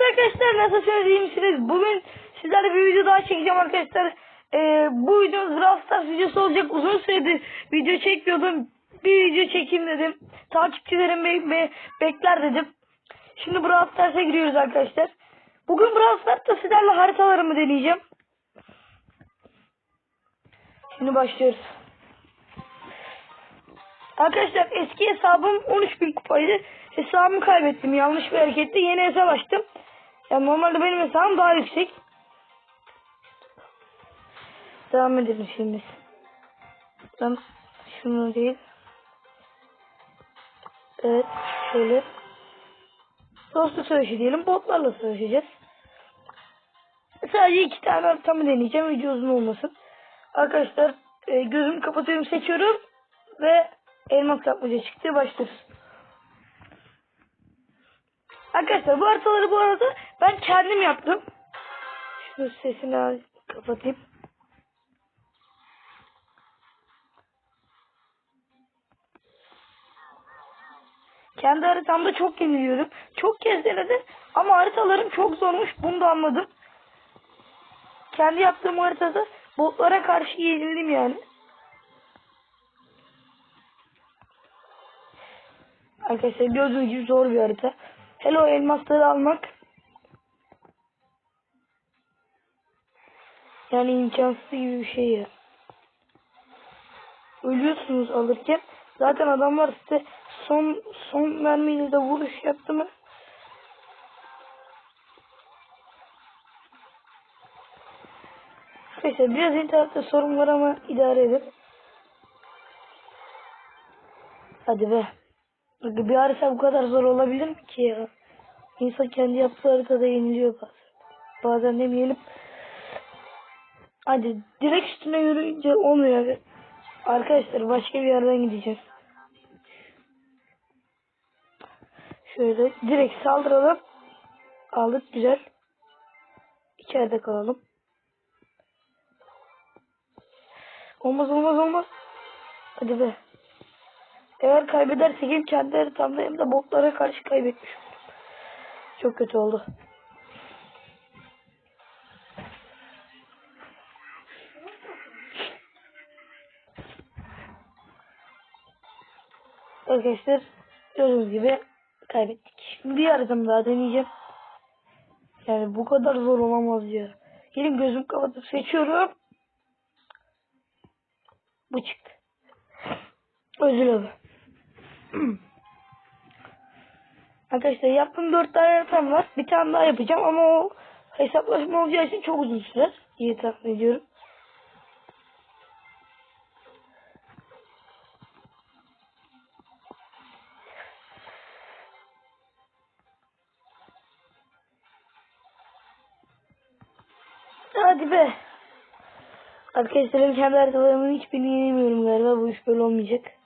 Evet arkadaşlar iyi misiniz? Bugün sizlerle bir video daha çekeceğim arkadaşlar. Ee, bu videomuz Brawl videosu olacak. Uzun süredir video çekmiyordum. Bir video çekeyim dedim. Takipçilerim be be bekler dedim. Şimdi Brawl giriyoruz arkadaşlar. Bugün Brawl Stars'ta sizlerle haritalarımı deneyeceğim. Şimdi başlıyoruz. Arkadaşlar eski hesabım 13.000 kupaydı. Hesabımı kaybettim. Yanlış bir hareketle yeni hesap açtım. Yani normalde benim hesabım daha yüksek. Devam edelim şimdi. Ben şunu değil. Evet şöyle. Dostluk savaşı diyelim. Botlarla savaşacağız. Sadece iki tane haritamı deneyeceğim. Video uzun olmasın. Arkadaşlar e, gözümü kapatıyorum seçiyorum. Ve elmas kapmaca çıktı. Başlıyoruz. Arkadaşlar bu haritaları bu arada ben kendim yaptım. Şu sesini az kapatayım. Kendi haritamda çok yeniliyorum. Çok kez denedim ama haritalarım çok zormuş. Bunu da anladım. Kendi yaptığım haritada botlara karşı yenildim yani. Arkadaşlar gördüğünüz gibi zor bir harita. Hello elmasları almak. Yani imkansız gibi bir şey ya. Ölüyorsunuz alırken. Zaten adamlar size son son mermiyle de vuruş yaptı mı? Arkadaşlar biraz internette sorun var ama idare edin. Hadi be. Bir harita bu kadar zor olabilir mi ki ya? İnsan kendi yaptığı haritada yeniliyor bazen. Bazen demeyelim. Hadi direkt üstüne yürüyünce olmuyor. Arkadaşlar başka bir yerden gideceğiz. Şöyle direkt saldıralım. Aldık güzel. İçeride kalalım. Olmaz olmaz olmaz. Hadi be. Eğer kaybedersek kendi haritamda hem de botlara karşı kaybetmiş oldum. Çok kötü oldu. Arkadaşlar gördüğünüz gibi kaybettik. Şimdi haritam daha deneyeceğim. Yani bu kadar zor olamaz ya. Gelin gözüm kapatıp seçiyorum. Bu çıktı. Özür dilerim. Arkadaşlar yaptığım 4 tane haritam var. Bir tane daha yapacağım ama o hesaplaşma olacağı için çok uzun sürer. İyi tahmin ediyorum. Hadi be. Arkadaşlarım kendi haritalarımın hiçbirini yenemiyorum galiba. Bu iş böyle olmayacak.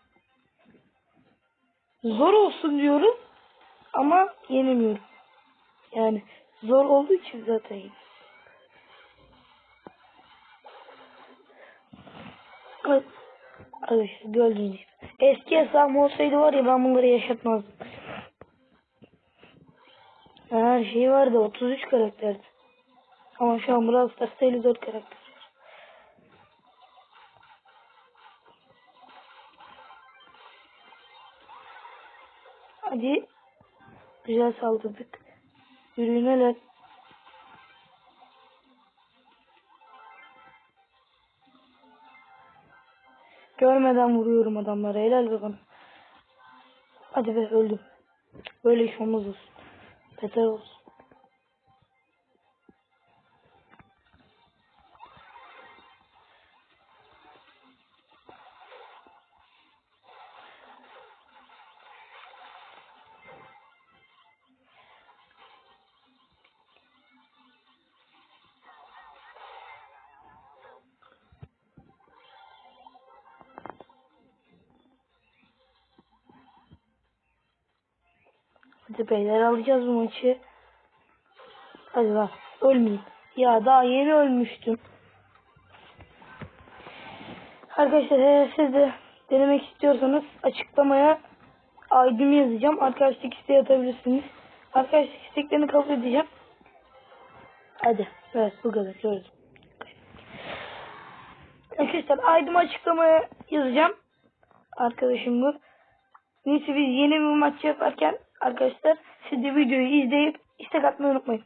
Zor olsun diyorum. Ama yenemiyorum. Yani zor olduğu için zaten. Evet. Gördüğünüz gibi. Eski hesabım olsaydı var ya ben bunları yaşatmazdım. Her şey vardı 33 karakterdi. Ama şu an Brawl Stars'ta 54 karakter. Hadi. Güzel saldırdık. Yürüyün hele. Görmeden vuruyorum adamlara. Helal bana. Hadi be öldüm. Böyle iş olmaz olsun. Beter olsun. Hadi beyler alacağız bu maçı. Hadi bak ölmeyeyim. Ya daha yeni ölmüştüm. Arkadaşlar eğer siz de denemek istiyorsanız açıklamaya ID'mi yazacağım. Arkadaşlık isteği atabilirsiniz. Arkadaşlık isteklerini kabul edeceğim. Hadi. Evet bu kadar. Gördüm. Arkadaşlar aydın açıklamaya yazacağım. Arkadaşım bu. Neyse biz yeni bir maç yaparken arkadaşlar siz de videoyu izleyip istek atmayı unutmayın.